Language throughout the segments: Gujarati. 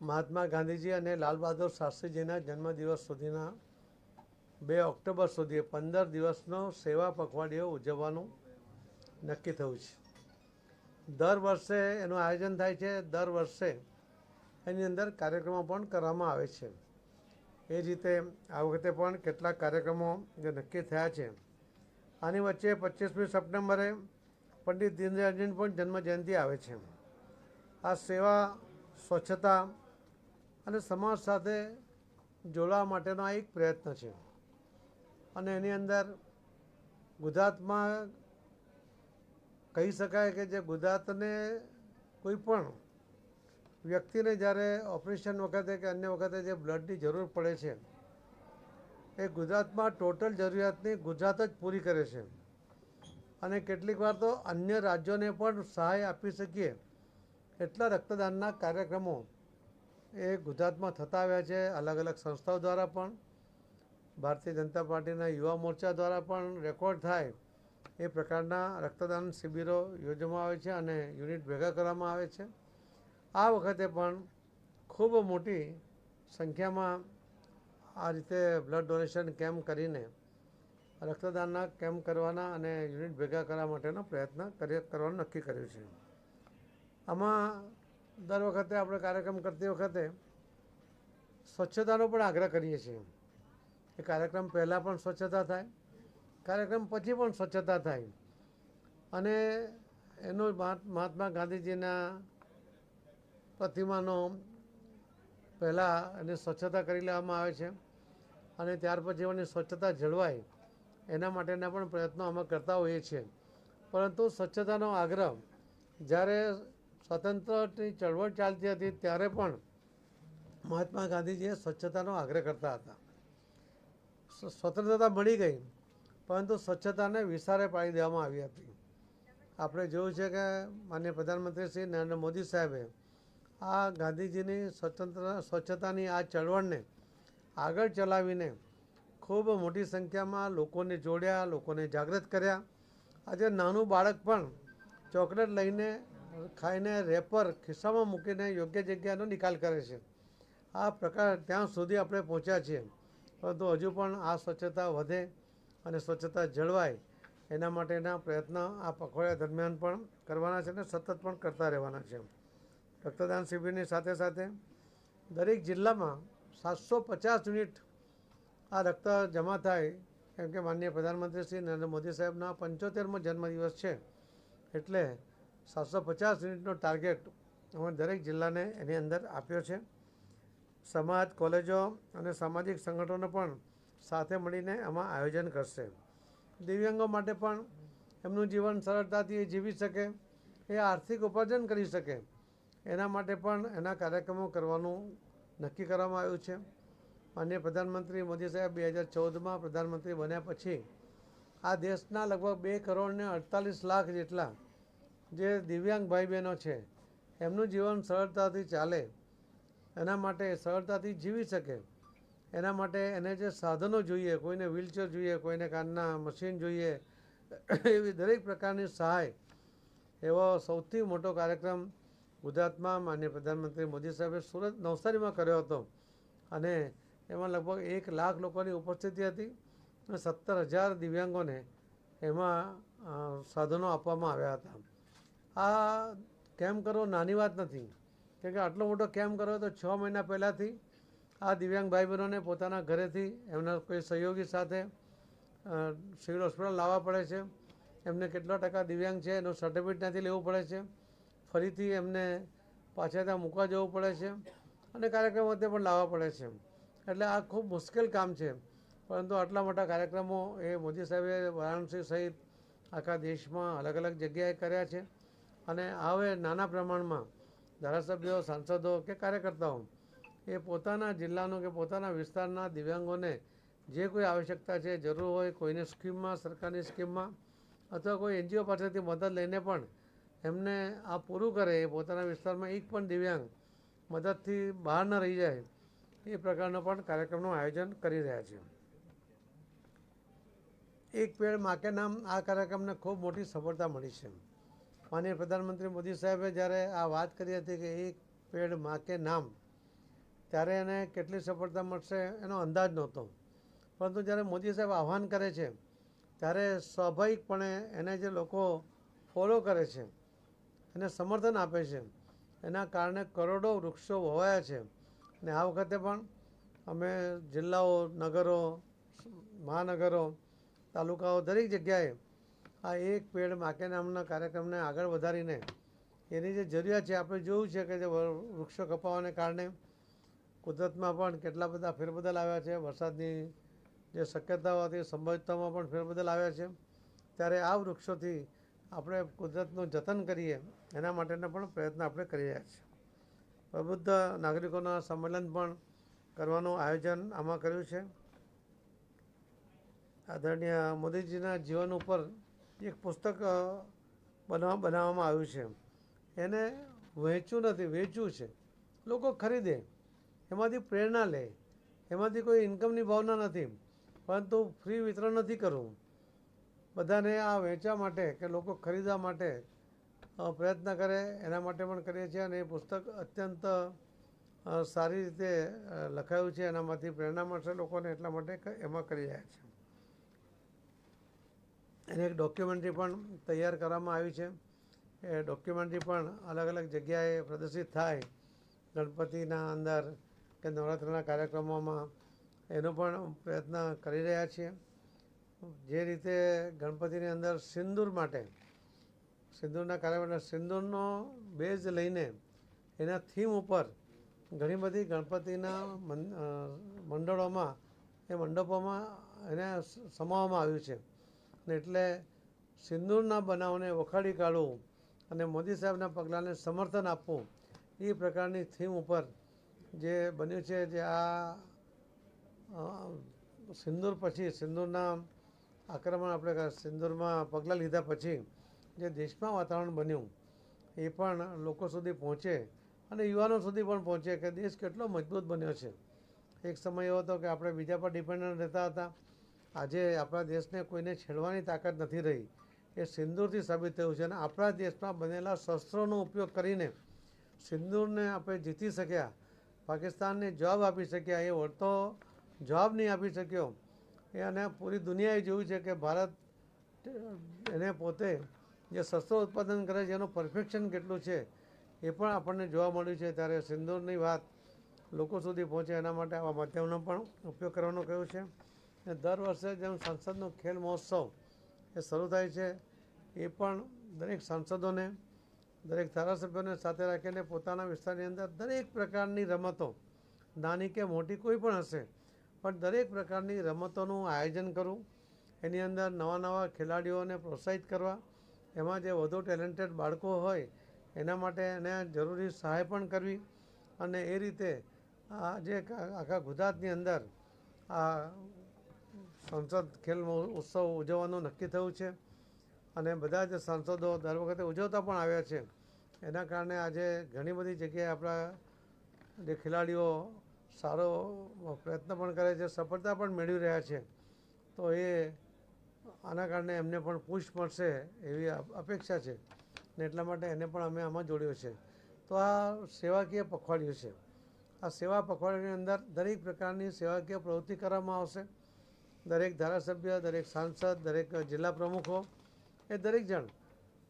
મહાત્મા ગાંધીજી અને લાલ બહાદુર શાસ્ત્રીજીના જન્મદિવસ સુધીના બે ઓક્ટોબર સુધી પંદર દિવસનો સેવા પખવાડિયો ઉજવવાનું નક્કી થયું છે. દર વર્ષે એનું આયોજન થાય છે. દર વર્ષે એની અંદર કાર્યક્રમો પણ કરવામાં આવે છે. એ રીતે આ વખતે પણ કેટલાક કાર્યક્રમો જે નક્કી થયા છે. આની વચ્ચે પચીસમી સપ્ટેમ્બરે પંડિત દીનદયાળજીની પણ જન્મજયંતિ આવે છે. આ સેવા સ્વચ્છતા અને સમાજ સાથે જોડવા માટેનો એક પ્રયત્ન છે. અને એની અંદર ગુજરાતમાં કહી શકાય કે જે ગુજરાતને કોઈ પણ વ્યક્તિને જ્યારે ઓપરેશન વખતે કે અન્ય વખતે જે બ્લડની જરૂર પડે છે, એ ગુજરાતમાં ટોટલ જરૂરિયાતની ગુજરાત જ પૂરી કરે છે. અને કેટલીક વાર તો અન્ય રાજ્યોને પણ સહાય આપી શકીએ એટલા રક્તદાનના કાર્યક્રમો એ ગુજરાતમાં થતા આવ્યા છે. અલગ અલગ સંસ્થાઓ દ્વારા પણ, ભારતીય જનતા પાર્ટીના યુવા મોરચા દ્વારા પણ રેકોર્ડ થાય એ પ્રકારના રક્તદાન શિબિરો યોજવામાં આવે છે અને યુનિટ ભેગા કરવામાં આવે છે. આ વખતે પણ ખૂબ મોટી સંખ્યામાં આ રીતે બ્લડ ડોનેશન કેમ્પ કરીને રક્તદાનના કેમ્પ કરવાના અને યુનિટ ભેગા કરવા માટેનો પ્રયત્ન કરી કરવાનું નક્કી કર્યું છે. આમાં દર વખતે આપણે કાર્યક્રમ કરતી વખતે સ્વચ્છતાનો પણ આગ્રહ કરીએ છીએ એ કાર્યક્રમ પહેલાં પણ સ્વચ્છતા થાય, કાર્યક્રમ પછી પણ સ્વચ્છતા થાય. અને એનો મહાત્મા ગાંધીજીના પ્રતિમાનો પહેલાં એને સ્વચ્છતા કરી લેવામાં આવે છે અને ત્યાર પછી એની સ્વચ્છતા જળવાય એના માટેના પણ પ્રયત્નો અમે કરતા હોઈએ છીએ. પરંતુ સ્વચ્છતાનો આગ્રહ જ્યારે સ્વતંત્રની ચળવળ ચાલતી હતી ત્યારે પણ મહાત્મા ગાંધીજીએ સ્વચ્છતાનો આગ્રહ કરતા હતા. સ્વતંત્રતા મળી ગઈ, પરંતુ સ્વચ્છતાને વિસારે પાડી દેવામાં આવી હતી. આપણે જોયું છે કે માન્ય પ્રધાનમંત્રી શ્રી નરેન્દ્ર મોદી સાહેબે આ ગાંધીજીની સ્વતંત્ર, સ્વચ્છતાની આ ચળવળને આગળ ચલાવીને ખૂબ મોટી સંખ્યામાં લોકોને જોડ્યા, લોકોને જાગૃત કર્યા. આજે નાનું બાળક પણ ચોકલેટ લઈને ખાઈને રેપર ખિસ્સામાં મૂકીને યોગ્ય જગ્યાનો નિકાલ કરે છે. આ પ્રકાર ત્યાં સુધી આપણે પહોંચ્યા છીએ. પરંતુ હજુ પણ આ સ્વચ્છતા વધે અને સ્વચ્છતા જળવાય એના માટેના પ્રયત્ન આ પખવાડિયા દરમિયાન પણ કરવાના છે અને સતત પણ કરતા રહેવાના છે. રક્તદાન શિબિરની સાથે સાથે દરેક જિલ્લામાં સાતસો પચાસ યુનિટ આ રક્ત જમા થાય કેમ કે માનનીય પ્રધાનમંત્રી શ્રી નરેન્દ્ર મોદી સાહેબના પંચોતેરમો જન્મદિવસ છે. એટલે સાતસો પચાસ યુનિટનો ટાર્ગેટ અમે દરેક જિલ્લાને એની અંદર આપ્યો છે. સમાજ, કોલેજો અને સામાજિક સંગઠનો પણ સાથે મળીને આમાં આયોજન કરશે. દિવ્યાંગો માટે પણ એમનું જીવન સરળતાથી જીવી શકે, એ આર્થિક ઉપાર્જન કરી શકે. એના માટે પણ એના કાર્યક્રમો કરવાનું નક્કી કરવામાં આવ્યું છે. માન્ય પ્રધાનમંત્રી મોદી સાહેબ બે હજાર ચૌદમાં પ્રધાનમંત્રી બન્યા પછી આ દેશના લગભગ બે કરોડને અડતાલીસ લાખ જેટલા જે દિવ્યાંગ ભાઈ બહેનો છે, એમનું જીવન સરળતાથી ચાલે, એના માટે સરળતાથી જીવી શકે. એના માટે એને જે સાધનો જોઈએ, કોઈને વ્હીલચેર જોઈએ, કોઈને કાનના મશીન જોઈએ, એવી દરેક પ્રકારની સહાય, એવો સૌથી મોટો કાર્યક્રમ ગુજરાતમાં માનનીય પ્રધાનમંત્રી મોદી સાહેબે સુરત નવસારીમાં કર્યો હતો. અને એમાં લગભગ એક લાખ લોકોની ઉપસ્થિતિ હતી અને સત્તર હજાર દિવ્યાંગોને એમાં સાધનો આપવામાં આવ્યા હતા. આ કેમ્પ કરવો નાની વાત નથી. કેમ કે આટલો મોટો કેમ્પ કરવો તો છ મહિના પહેલાંથી આ દિવ્યાંગ ભાઈ બહેનોને પોતાના ઘરેથી એમના કોઈ સહયોગી સાથે સિવિલ હોસ્પિટલ લાવવા પડે છે. એમને કેટલા ટકા દિવ્યાંગ છે એનું સર્ટિફિકેટ ત્યાંથી લેવું પડે છે. ફરીથી એમને પાછા ત્યાં મૂકવા જવું પડે છે અને કાર્યક્રમ વખતે પણ લાવવા પડે છે. એટલે આ ખૂબ મુશ્કેલ કામ છે. પરંતુ આટલા મોટા કાર્યક્રમો એ મોદી સાહેબે વારાણસી સહિત આખા દેશમાં અલગ અલગ જગ્યાએ કર્યા છે. અને હવે નાના પ્રમાણમાં ધારાસભ્યો, સાંસદો કે કાર્યકર્તાઓ, એ પોતાના જિલ્લાનો કે પોતાના વિસ્તારના દિવ્યાંગોને જે કોઈ આવશ્યકતા છે, જરૂર હોય કોઈને સ્કીમમાં, સરકારની સ્કીમમાં અથવા કોઈ એનજીઓ પાસેથી મદદ લઈને પણ એમને આ પૂરું કરે એ પોતાના વિસ્તારમાં એક પણ દિવ્યાંગ મદદથી બહાર ન રહી જાય, એ પ્રકારનો પણ કાર્યક્રમનું આયોજન કરી રહ્યા છે. એક પેડ માકે નામ આ કાર્યક્રમને ખૂબ મોટી સફળતા મળી છે. માનનીય પ્રધાનમંત્રી મોદી સાહેબે જ્યારે આ વાત કરી હતી કે એક પેડમાં કે નામ, ત્યારે એને કેટલી સફળતા મળશે એનો અંદાજ નહોતો. પરંતુ જ્યારે મોદી સાહેબ આહ્વાન કરે છે, ત્યારે સ્વાભાવિકપણે એને જે લોકો ફોલો કરે છે, એને સમર્થન આપે છે, એના કારણે કરોડો વૃક્ષો વવાયા છે. ને આ વખતે પણ અમે જિલ્લાઓ, નગરો, મહાનગરો, તાલુકાઓ દરેક જગ્યાએ આ એક પેડ માકે નામના કાર્યક્રમને આગળ વધારીને એની જે જરૂરિયાત છે, આપણે જોયું છે કે જે વૃક્ષો કપાવાને કારણે કુદરતમાં પણ કેટલા બધા ફેરબદલ આવ્યા છે, વરસાદની જે શક્યતાઓ હતી સંભવિતતામાં પણ ફેરબદલ આવ્યા છે. ત્યારે આ વૃક્ષોથી આપણે કુદરતનું જતન કરીએ, એના માટેના પણ પ્રયત્ન આપણે કરી રહ્યા છીએ. પ્રબુદ્ધ નાગરિકોના સંમેલન પણ કરવાનું આયોજન આમાં કર્યું છે. આદરણીય મોદીજીના જીવન ઉપર એક પુસ્તક બનાવ, બનાવવામાં આવ્યું છે. એને વહેંચ્યું નથી વેચવું છે. લોકો ખરીદે, એમાંથી પ્રેરણા લે. એમાંથી કોઈ ઇન્કમની ભાવના નથી, પરંતુ ફ્રી વિતરણ નથી કરવું. બધાને આ વેચવા માટે કે લોકો ખરીદવા માટે પ્રયત્ન કરે, એના માટે પણ કરીએ છીએ અને એ પુસ્તક અત્યંત સારી રીતે લખાયું છે. એનામાંથી પ્રેરણા મળશે લોકોને એટલા માટે એમાં કરી રહ્યા છે. એની એક ડોક્યુમેન્ટરી પણ તૈયાર કરવામાં આવી છે. એ ડોક્યુમેન્ટરી પણ અલગ અલગ જગ્યાએ પ્રદર્શિત થાય. ગણપતિના અંદર કે નવરાત્રિના કાર્યક્રમોમાં એનો પણ પ્રયત્ન કરી રહ્યા છીએ. જે રીતે ગણપતિની અંદર સિંદૂર માટે, સિંદૂરના કાર્યક્રમ સિંદૂરનો બેઝ લઈને એના થીમ ઉપર ઘણી બધી ગણપતિના મંડળોમાં, એ મંડપોમાં એને સમાવવામાં આવ્યું છે. ને એટલે સિંદૂરના બનાવને વખાડી કાઢવું અને મોદી સાહેબના પગલાંને સમર્થન આપવું, એ પ્રકારની થીમ ઉપર જે બન્યું છે જે આ સિંદૂર પછી, સિંદૂરના આક્રમણ આપણે સિંદૂરમાં પગલાં લીધા પછી જે દેશમાં વાતાવરણ બન્યું, એ પણ લોકો સુધી પહોંચે અને યુવાનો સુધી પણ પહોંચે કે દેશ કેટલો મજબૂત બન્યો છે. એક સમય એવો હતો કે આપણે બીજા પર ડિપેન્ડન્ટ રહેતા હતા આજે આપણા દેશને કોઈને છેડવાની તાકાત નથી રહી. એ સિંદૂરથી સાબિત થયું છે અને આપણા દેશમાં બનેલા શસ્ત્રોનો ઉપયોગ કરીને સિંદૂરને આપણે જીતી શક્યા. પાકિસ્તાનને જવાબ આપી શક્યા. એ વળતો જવાબ નહીં આપી શક્યો. એ અને પૂરી દુનિયાએ જોયું છે કે ભારત, એને પોતે જે શસ્ત્રો ઉત્પાદન કરે છે, એનું પરફેક્શન કેટલું છે, એ પણ આપણને જોવા મળ્યું છે. ત્યારે સિંદૂરની વાત લોકો સુધી પહોંચે એના માટે આવા માધ્યમનો પણ ઉપયોગ કરવાનો કહ્યું છે. અને દર વર્ષે જેમ સંસદનો ખેલ મહોત્સવ એ શરૂ થાય છે, એ પણ દરેક સાંસદોને, દરેક ધારાસભ્યોને સાથે રાખીને પોતાના વિસ્તારની અંદર દરેક પ્રકારની રમતો, નાની કે મોટી કોઈ પણ હશે, પણ દરેક પ્રકારની રમતોનું આયોજન કરવું, એની અંદર નવા નવા ખેલાડીઓને પ્રોત્સાહિત કરવા, એમાં જે વધુ ટેલેન્ટેડ બાળકો હોય, એના માટે એને જરૂરી સહાય પણ કરવી અને એ રીતે આ જે આખા ગુજરાતની અંદર આ સંસદ ખેલ ઉત્સવ ઉજવવાનું નક્કી થયું છે. અને બધા જ સાંસદો દર વખતે ઉજવતા પણ આવ્યા છે. એના કારણે આજે ઘણી બધી જગ્યાએ આપણા જે ખેલાડીઓ સારો પ્રયત્ન પણ કરે છે, સફળતા પણ મેળવી રહ્યા છે. તો એ આના કારણે એમને પણ પુશ મળશે એવી અપેક્ષા છે. ને એટલા માટે એને પણ અમે આમાં જોડ્યો છે. તો આ સેવાકીય પખવાડિયું છે. આ સેવા પખવાડિયાની અંદર દરેક પ્રકારની સેવાકીય પ્રવૃત્તિ કરવામાં આવશે. દરેક ધારાસભ્ય, દરેક સાંસદ, દરેક જિલ્લા પ્રમુખો એ દરેક જણ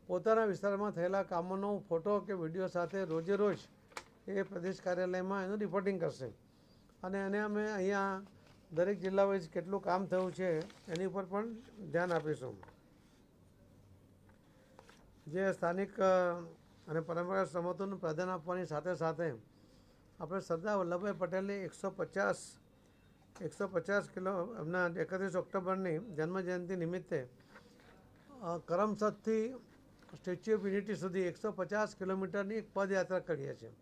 પોતાના વિસ્તારમાં થયેલા કામોનો ફોટો કે વીડિયો સાથે રોજે રોજ એ પ્રદેશ કાર્યાલયમાં એનું રિપોર્ટિંગ કરશે. અને એને અમે અહીંયા દરેક જિલ્લા વાઇઝ કેટલું કામ થયું છે એની ઉપર પણ ધ્યાન આપીશું. જે સ્થાનિક અને પરંપરાગત રમતોનું પ્રાધાન્ય આપવાની સાથે સાથે આપણે સરદાર વલ્લભભાઈ પટેલની એકસો પચાસ એકસો પચાસ કિલો એમના એકત્રીસ ઓક્ટોબરની જન્મજયંતિ નિમિત્તે કરમસદથી સ્ટેચ્યુ ઓફ યુનિટી સુધી એકસો પચાસ કિલોમીટરની એક પદયાત્રા કરીએ છીએ.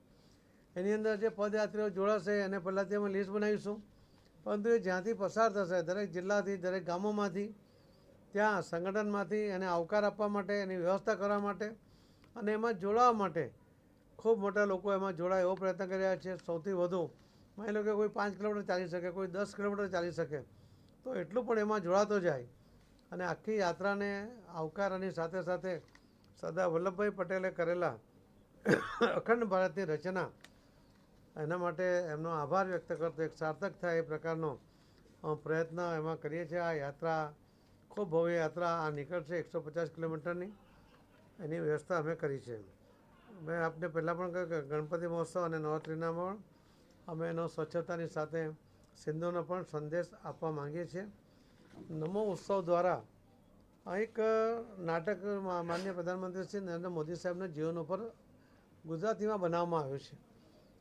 એની અંદર જે પદયાત્રીઓ જોડાશે એને પહેલાંથી અમે લિસ્ટ બનાવીશું. પરંતુ એ જ્યાંથી પસાર થશે, દરેક જિલ્લાથી, દરેક ગામોમાંથી, ત્યાં સંગઠનમાંથી એને આવકાર આપવા માટે, એની વ્યવસ્થા કરવા માટે અને એમાં જોડાવા માટે ખૂબ મોટા લોકો એમાં જોડાય એવો પ્રયત્ન કરી રહ્યા છે સૌથી વધુ માની લો કે કોઈ પાંચ કિલોમીટર ચાલી શકે, કોઈ દસ કિલોમીટર ચાલી શકે, તો એટલું પણ એમાં જોડાતો જાય. અને આખી યાત્રાને આવકારની સાથે સાથે સરદાર વલ્લભભાઈ પટેલે કરેલા અખંડ ભારતની રચના, એના માટે એમનો આભાર વ્યક્ત કરતો, એક સાર્થક થાય એ પ્રકારનો પ્રયત્ન એમાં કરીએ છીએ. આ યાત્રા, ખૂબ ભવ્ય યાત્રા, આ નીકળશે એકસો પચાસ કિલોમીટરની. એની વ્યવસ્થા અમે કરી છે. મેં આપને પહેલાં પણ કહ્યું કે ગણપતિ મહોત્સવ અને નવરાત્રિના પણ અમે એનો સ્વચ્છતાની સાથે સિંધુનો પણ સંદેશ આપવા માંગીએ છીએ. નમો ઉત્સવ દ્વારા એક નાટક માન્ય પ્રધાનમંત્રી શ્રી નરેન્દ્ર મોદી સાહેબના જીવન ઉપર ગુજરાતીમાં બનાવવામાં આવ્યું છે.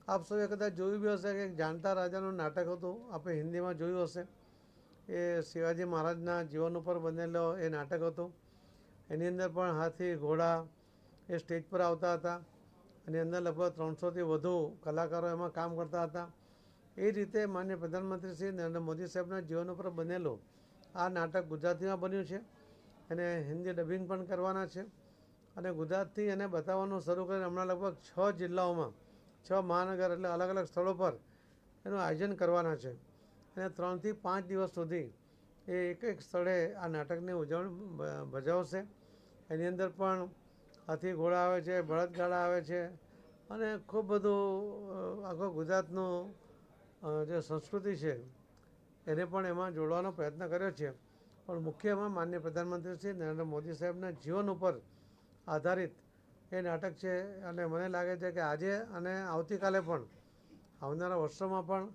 આપ સૌએ કદાચ જોયું બી હશે કે એક જાણતા રાજાનું નાટક હતું, આપણે હિન્દીમાં જોયું હશે. એ શિવાજી મહારાજના જીવન ઉપર બનેલો એ નાટક હતું. એની અંદર પણ હાથી, ઘોડા એ સ્ટેજ પર આવતા હતા. એની અંદર લગભગ ત્રણસોથી વધુ કલાકારો એમાં કામ કરતા હતા. એ રીતે માન્ય પ્રધાનમંત્રી શ્રી નરેન્દ્ર મોદી સાહેબના જીવન ઉપર બનેલું આ નાટક ગુજરાતીમાં બન્યું છે. એને હિન્દી ડબિંગ પણ કરવાના છે. અને ગુજરાતથી એને બતાવવાનું શરૂ કરીને હમણાં લગભગ છ જિલ્લાઓમાં, છ મહાનગર એટલે અલગ અલગ સ્થળો પર એનું આયોજન કરવાના છે. અને ત્રણથી પાંચ દિવસ સુધી એ એક એક સ્થળે આ નાટકની ઉજવણી ભજવશે. એની અંદર પણ હાથી ઘોડા આવે છે બળદગાડા આવે છે અને ખૂબ બધું આખો ગુજરાતનું જે સંસ્કૃતિ છે એને પણ એમાં જોડવાનો પ્રયત્ન કર્યો છે. પણ મુખ્ય એમાં માન્ય પ્રધાનમંત્રી શ્રી નરેન્દ્ર મોદી સાહેબના જીવન ઉપર આધારિત એ નાટક છે અને મને લાગે છે કે આજે અને આવતીકાલે પણ, આવનારા વર્ષોમાં પણ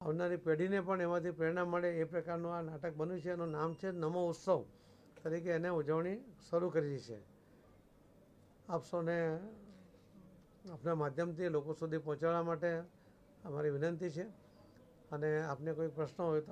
આવનારી પેઢીને પણ એમાંથી પ્રેરણા મળે એ પ્રકારનું આ નાટક બન્યું છે. એનું નામ છે નમો ઉત્સવ તરીકે એને ઉજવણી શરૂ કરી છે. આપ સૌને આપના માધ્યમથી લોકો સુધી પહોંચાડવા માટે અમારી વિનંતી છે. અને આપને કોઈ પ્રશ્ન હોય તો